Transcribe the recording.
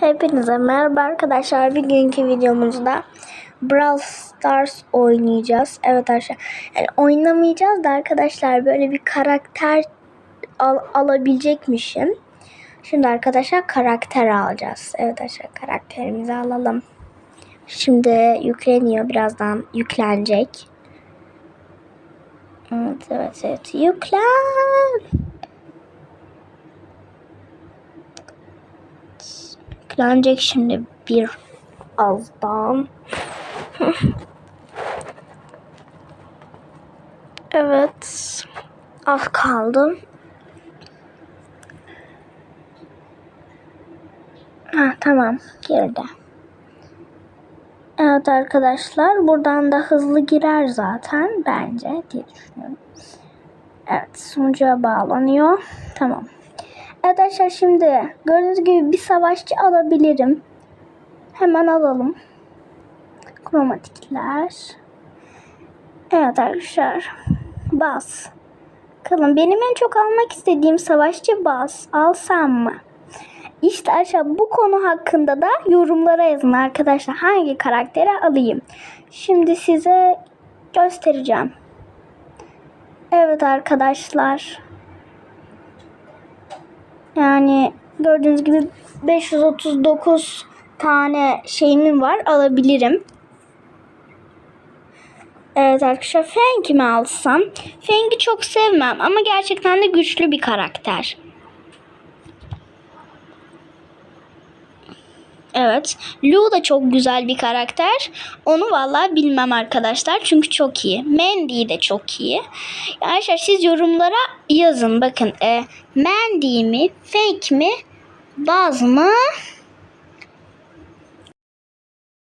Hepinize merhaba arkadaşlar. Bugünkü videomuzda Brawl Stars oynayacağız. Evet arkadaşlar. Yani oynamayacağız da arkadaşlar böyle bir karakter al- alabilecekmişim. Şimdi arkadaşlar karakter alacağız. Evet arkadaşlar karakterimizi alalım. Şimdi yükleniyor. Birazdan yüklenecek. Evet evet evet. Yüklen. Yüklenecek şimdi bir azdan. evet. Az kaldı. Ha, tamam girdi. Evet arkadaşlar buradan da hızlı girer zaten bence diye düşünüyorum. Evet sunucuya bağlanıyor. Tamam. Arkadaşlar şimdi gördüğünüz gibi bir savaşçı alabilirim. Hemen alalım. Kromatikler. Evet arkadaşlar. Bas. Bakalım benim en çok almak istediğim savaşçı Bas. Alsam mı? İşte arkadaşlar bu konu hakkında da yorumlara yazın arkadaşlar. Hangi karakteri alayım? Şimdi size göstereceğim. Evet arkadaşlar. Yani gördüğünüz gibi 539 tane şeyim var alabilirim. Evet arkadaşlar Feng'i mi alsam? Feng'i çok sevmem ama gerçekten de güçlü bir karakter. Evet. Lu da çok güzel bir karakter. Onu vallahi bilmem arkadaşlar. Çünkü çok iyi. Mandy de çok iyi. Arkadaşlar siz yorumlara yazın. Bakın e, Mandy mi? Fake mi? Baz mı?